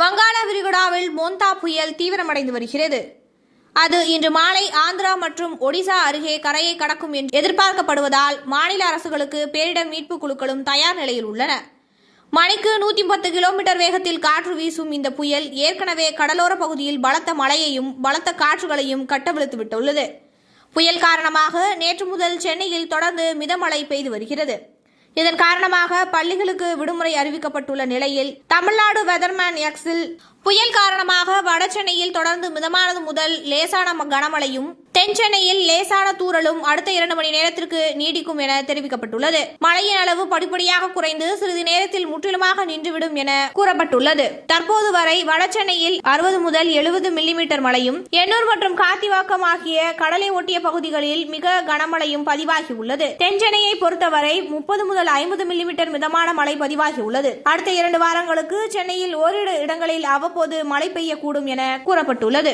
வங்காள விரிகுடாவில் மோந்தா புயல் தீவிரமடைந்து வருகிறது. அது இன்று மாலை ஆந்திரா மற்றும் ஒடிசா அருகே கரையை கடக்கும் என்று எதிர்பார்க்கப்படுவதால் மாநில அரசுகளுக்கு பேரிடர் மீட்பு குழுக்களும் தயார் நிலையில் உள்ளன. மணிக்கு நூற்றி பத்து கிலோமீட்டர் வேகத்தில் காற்று வீசும் இந்த புயல் ஏற்கனவே கடலோர பகுதியில் பலத்த மழையையும் பலத்த காற்றுகளையும் கட்டவிழ்த்து விட்டுள்ளது புயல் காரணமாக நேற்று முதல் சென்னையில் தொடர்ந்து மிதமழை பெய்து வருகிறது. இதன் காரணமாக பள்ளிகளுக்கு விடுமுறை அறிவிக்கப்பட்டுள்ள நிலையில் தமிழ்நாடு வெதர்மேன் எக்ஸில் புயல் காரணமாக வட சென்னையில் தொடர்ந்து மிதமானது முதல் லேசான கனமழையும் தென் சென்னையில் லேசான தூறலும் அடுத்த இரண்டு மணி நேரத்திற்கு நீடிக்கும் என தெரிவிக்கப்பட்டுள்ளது. மழையின் அளவு படிப்படியாக குறைந்து சிறிது நேரத்தில் முற்றிலுமாக நின்றுவிடும் என கூறப்பட்டுள்ளது. தற்போது வரை வட சென்னையில் அறுபது முதல் எழுபது மில்லிமீட்டர் மழையும் எண்ணூர் மற்றும் காத்திவாக்கம் ஆகிய கடலை ஒட்டிய பகுதிகளில் மிக கனமழையும் பதிவாகியுள்ளது. தென்சென்னையை பொறுத்தவரை முப்பது முதல் ஐம்பது மில்லிமீட்டர் மிதமான மழை பதிவாகியுள்ளது. அடுத்த இரண்டு வாரங்களுக்கு சென்னையில் ஓரிரு இடங்களில் அவ்வப்போது மழை பெய்யக்கூடும் என கூறப்பட்டுள்ளது.